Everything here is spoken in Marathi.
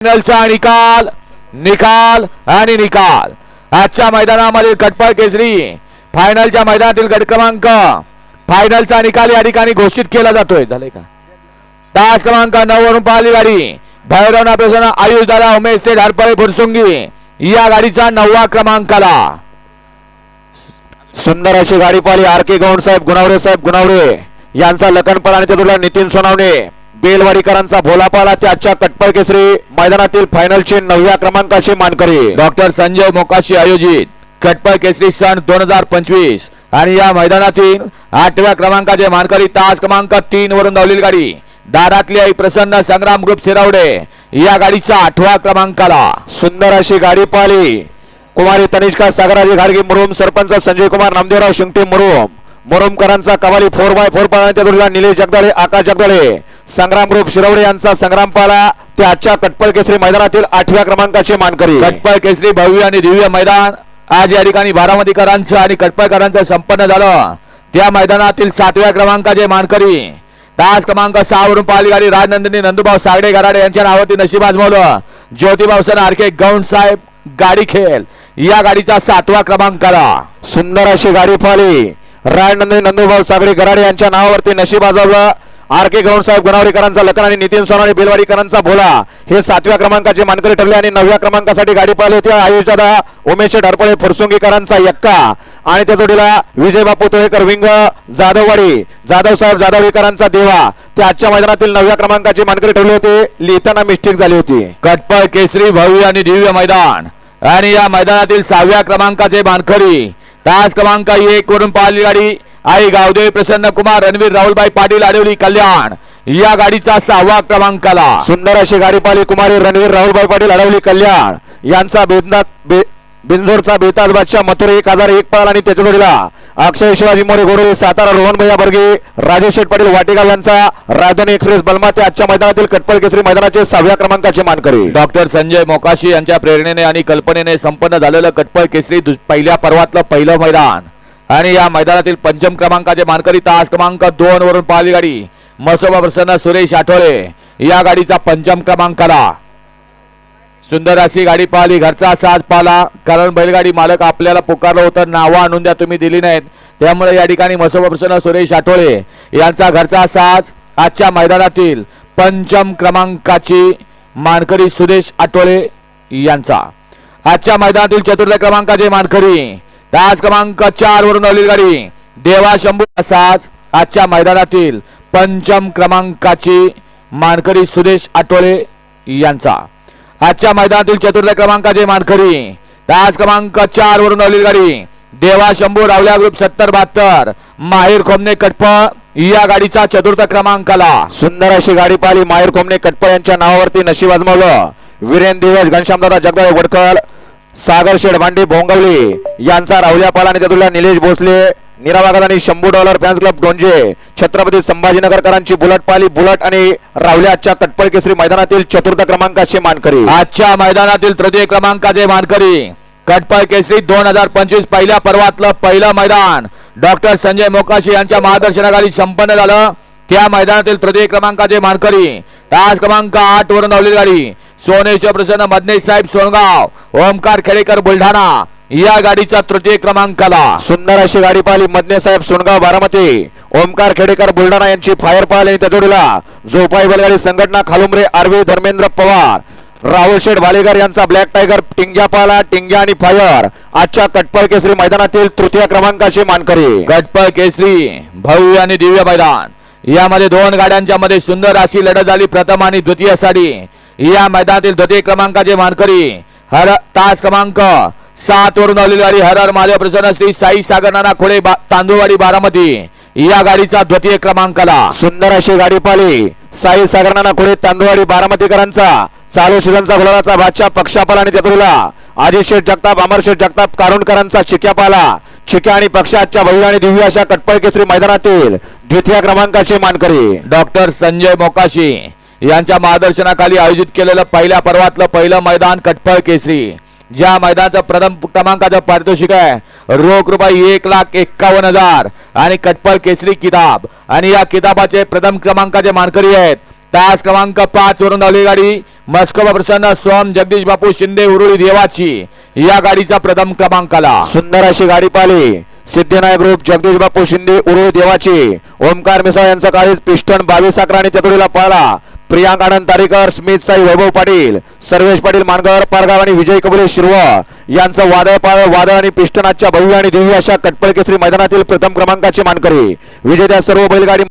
फायनलचा निकाल निकाल आणि निकाल. आजच्या मैदानामधील कटपळ केसरी फायनलच्या मैदानातील गट क्रमांक. फायनलचा निकाल या ठिकाणी घोषित केला जातोय. झाले का? तास क्रमांक नऊ वरून पाहिली गाडी. भैरवना प्रसन्न आयुष दादा उमेश सेठ हरपळे फुरसुंगी या गाडीचा नववा क्रमांकाला. सुंदर अशी गाडी पाहिली. आर के गौंड साहेब गुणावरे साहेब गुणावरे यांचा लखनपर आणि त्यातून नितीन सोनावणे. बेलवाडीकरांचा भोलापाला ते आजच्या कटपळ केसरी मैदानातील फायनलचे नवव्या क्रमांकाचे मानकरी. डॉक्टर संजय मोकाशी आयोजित कटपळ केसरी सन दोन हजार पंचवीस आणि या मैदानातील आठव्या क्रमांकाचे मानकरी तास क्रमांक तीन वरून धावलेली गाडी. दारातली आई प्रसन्न संग्राम ग्रुप शिरावडे या गाडीचा आठवा क्रमांकाला. सुंदर अशी गाडी पाहिली. कुमारी तनिष्का सागराजी घाडगे मुरुम सरपंच संजय कुमार नामदेवराव शिंगटे मुरुम. मुरुमकरांचा कवाली फोर बाय फोर त्यातून निलेश जगदाळे आकाश जगदाळे. संग्राम ग्रुप शिरवडे यांचा संग्राम पाला ते आजच्या कटपळ केसरी मैदानातील आठव्या क्रमांकाचे मानकरी. कटपळ केसरी भव्य आणि दिव्य मैदान. आज या ठिकाणी बारामतीकरांचं आणि कटपळकरांचं संपन्न झालं. त्या मैदानातील सातव्या क्रमांकाचे मानकरी. तास क्रमांक सहा वरून पाहिली गाडी राजनंदिनी नंदुभाऊ सागडे गराडे यांच्या नावावरती नशीब आजमावलं. ज्योतिभाऊ सन आरके गौंड साहेब गाडी खेळ. या गाडीचा सातवा क्रमांकाला सुंदर अशी गाडी पाहिली. रायनंदनी नंदूभाऊ सागरे गराडे यांच्या नावावरती नशीब आजवलं. आर के गौड साहेब गुणावरीकरांचा लखन आणि नितीन सोनाने बेलवाडीकरांचा भोला. हे सातव्या क्रमांकाचे मानकरी ठरले आणि नवव्या क्रमांकासाठी गाडी पाहिली होती. आयुष उमेश ढरपळे फुरसुंगीकरांचा यक्का. आणि त्या जोडीला विजय बापू तोळेकर विंग जाधववाडी. जाधव साहेब जाधवीकरांचा देवा. ते आजच्या मैदानातील नवव्या क्रमांकाचे मानकरी ठरले होते. लिहिताना मिस्टेक झाली होती. कटपळ केसरी भव्य आणि दिव्य मैदान. आणि या मैदानातील सहाव्या क्रमांकाचे मानकरी. तास क्रमांक एक वरून पाहिली गाडी. आई गावदेवी प्रसन्न कुमार रणवीर राहुलबाई पाटील आडवली कल्याण. या गाडीचा सहावा क्रमांकाला सुंदर अशी गाडी पाहिली कुमारी रणवीर राहुलभाई पाटील अडवली कल्याण. यांचा बेदनात बे बिंजोरचा बेताज बादशाह मथुरे एक हजार एक पाल आणि त्याच्या जोडीला अक्षय शिवाजी मोरे गोडे सातारा रोहन भैया बर्गे राजेश शेठ पाटील वाटेगाव यांचा राजधानी एक्सप्रेस बलमा ते आजच्या मैदानातील कटपळ केसरी मैदानाचे सहाव्या क्रमांकाचे मानकरी. डॉक्टर संजय मोकाशी यांच्या प्रेरणेने आणि कल्पनेने संपन्न झालेलं कटपळ केसरी पहिल्या पर्वातलं पहिलं मैदान. आणि या मैदानातील पंचम क्रमांकाचे मानकरी तास क्रमांक दोन वरून पाहिली गाडी. मसोबा प्रसन्न सुरेश आठवले. या गाडीचा पंचम क्रमांकाला सुंदर अशी गाडी पाहिली. घरचा साज पाला कारण बैलगाडी मालक आपल्याला पुकारलं होतं. नावं आणून द्या तुम्ही दिली नाहीत. त्यामुळे या ठिकाणी मसोबा प्रसन्न सुरेश आठवले. यांचा घरचा साज आजच्या मैदानातील पंचम क्रमांकाची मानकरी सुरेश आठवले यांचा. आजच्या मैदानातील चतुर्थ क्रमांकाचे मानकरी तास क्रमांक चार वरून आलेली गाडी. देवा शंभू असाच आजच्या मैदानातील पंचम क्रमांकाची मानकरी सुरेश आठवले यांचा. आजच्या मैदानातील चतुर्थ क्रमांकाचे मानकरी तास क्रमांक चार वरून आलेली गाडी. देवा शंभू रावल्या ग्रुप सत्तर बहात्तर माहेर खोमने कटप या गाडीचा चतुर्थ क्रमांकाला. सुंदर अशी गाडी पाहिली माहेर खोमने कटप यांच्या नावावरती नशीब आजमावलं वीरेन दिवस घनश्यामदादा जगदाळे वडकर सागर शेडभांडे भोंगवले भोंगवली. यांचा राहुल्या पाल आणि त्यातून निलेश भोसले निरावागत आणि Shambhu dollar fans club Donje Chhatrapati संभाजीनगरकरांची bullet पाली बुलट आणि राहुल्या आजच्या कटपळ केसरी मैदानातील चतुर्थ क्रमांकाचे मानकरी. आजच्या मैदानातील तृतीय क्रमांकाचे मानकरी कटपळ केसरी दोन हजार पंचवीस पहिल्या पर्वातलं पहिलं मैदान. डॉक्टर संजय मोकाशी यांच्या मार्गदर्शनाखाली संपन्न झालं. त्या मैदानातील तृतीय क्रमांकाचे मानकरी तास क्रमांक आठ वरून धावली गाडी सोनेश्वर प्रसन्न मदनेश साहेब सोनगाव ओमकार खेडेकर बुलढाणा या गाडीचा तृतीय क्रमांकाला सुंदर अशी गाडी पाहिली मदने साहेब सोनगाव बारामती ओमकार खेडेकर बुलढाणा यांची फायर पाल आणि त्या जोडीला जोपाई बैलगाडी संघटना खालुमरे आरवी धर्मेंद्र पवार राहुल शेठ भालेकर यांचा ब्लॅक टायगर टिंग्या पाला टिंग्या आणि फायर आजच्या कटपळ केसरी मैदानातील तृतीय क्रमांकाचे मानकरी. गटपळ केसरी भव्य आणि दिव्य मैदान. यामध्ये दोन गाड्यांच्या मध्ये सुंदर अशी लढत झाली प्रथम आणि द्वितीयसाठी या मैदानातील द्वितीय क्रमांकाचे मानकरी हर तास क्रमांक सात वरून आलेली गाडी हर हर महादेव प्रसन्न श्री साई सागर नाना खोडे बा- तांदूळवाडी बारामती. या गाडीचा द्वितीय क्रमांकाला. सुंदर अशी गाडी पाहिली. साई सागरनाना खोडे तांदुवाडी बारामतीकरांचा चालू सीझनचा गुलाबाचा बादशाह पक्षापाल आणि त्यातुला अजित शेठ जगताप अमर शेठ जगताप कारुणकरांचा चिक्यापाला चिक्या आणि पक्षाच्या भव्य आणि दिव्य अशा कटपळ केसरी मैदानातील द्वितीय क्रमांकाचे मानकरी. डॉक्टर संजय मोकाशी यांच्या मार्गदर्शनाखाली आयोजित केलेलं पहिल्या पर्वातलं पहिलं मैदान कटफळ केसरी. ज्या मैदानाचं प्रथम क्रमांकाचं पारितोषिक आहे रोख रुपये एक लाख एक्कावन्न हजार आणि कटपळ केसरी किताब. आणि या किताबाचे प्रथम क्रमांकाचे मानकरी आहेत. तास क्रमांक पाच वरून धावली गाडी मस्कोबा प्रसन्न सोम जगदीश बापू शिंदे उरुळी देवाची. या गाडीचा प्रथम क्रमांकाला. सुंदर अशी गाडी पाहिली. सिद्धिनायक ग्रुप जगदीश बापू शिंदे उरुळी देवाची. ओमकार मिसाळ यांचा काळीज पिस्टन बावीस अकरा आणि चतुरीला पळाला. प्रियांक आनंद तारेकर स्मित साई वैभव पाटील सर्वेश पाटील मानगर पारगाव आणि विजय कबुले शिरवा यांचं वादळ पाळ वादळ आणि पिष्टनाथच्या भव्य आणि दिव्य अशा कटपळ केसरी मैदानातील प्रथम क्रमांकाची मानकरी. विजेत्या सर्व बैलगाडी